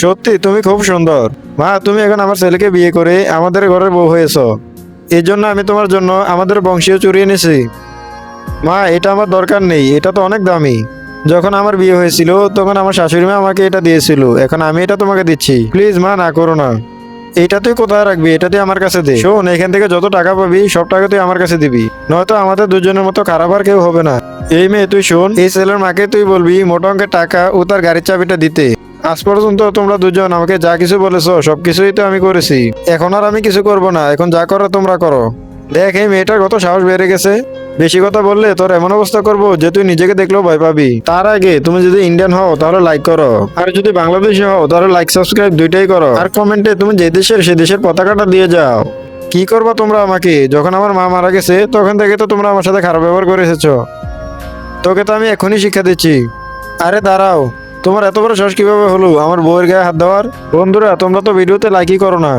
সত্যি, তুমি খুব সুন্দর। মা, তুমি এখন আমার ছেলেকে বিয়ে করে আমাদের ঘরের বউ হয়েছো। এই জন্য আমি তোমার জন্য আমাদের বংশীয় চুরিয়ে এনেছি। মা, এটা আমার দরকার নেই, এটা তো অনেক দামি। যখন আমার বিয়ে হয়েছিল, তখন আমার শাশুড়ি মা আমাকে এটা দিয়েছিল। এখন আমি এটা তোমাকে দিচ্ছি। প্লিজ মা, না করো না। এটা তুই কোথায় রাখবি? এটা তুই আমার কাছে দে। শোন, এখান থেকে যত টাকা পাবি, সব টাকা তুই আমার কাছে দিবি। নয়তো আমাদের দুজনের মতো খারাপ আর কেউ হবে না। এই মেয়ে, তুই শোন, এই ছেলের মাকে তুই বলবি, মোটা অঙ্কের টাকা ও তার গাড়ির চাবিটা দিতে। আজ পর্যন্ত তোমরা দুজন আমাকে যা কিছু বলেছ, সব কিছুই তো আমি করেছি। এখন আর আমি কিছু করব না, এখন যা করো তোমরা করো। দেখ, এই মেয়েটার কত সাহস বেড়ে গেছে। বেশি কথা বললে তোর এমন অবস্থা করব যে তুই নিজেকে দেখলেও ভয় পাবি। তার আগে তুমি যদি ইন্ডিয়ান হও, তাহলে লাইক করো। আর যদি বাংলাদেশি হও, তাহলে লাইক সাবস্ক্রাইব দুইটাই করো। আর কমেন্টে তুমি যে দেশের, সে দেশের পতাকাটা দিয়ে যাও। কি করবা তোমরা আমাকে? যখন আমার মা মারা গেছে, তখন থেকে তো তোমরা আমার সাথে খারাপ ব্যবহার করে এসেছ। তোকে তো আমি এখনই শিক্ষা দিচ্ছি। আরে দাঁড়াও। তোমার এত বড় সাহস কীভাবে হলো? আমার বউয়ের গায়ে হাত দেওয়ার? বন্ধুরা, তোমরা তো ভিডিওতে লাইকই করো না।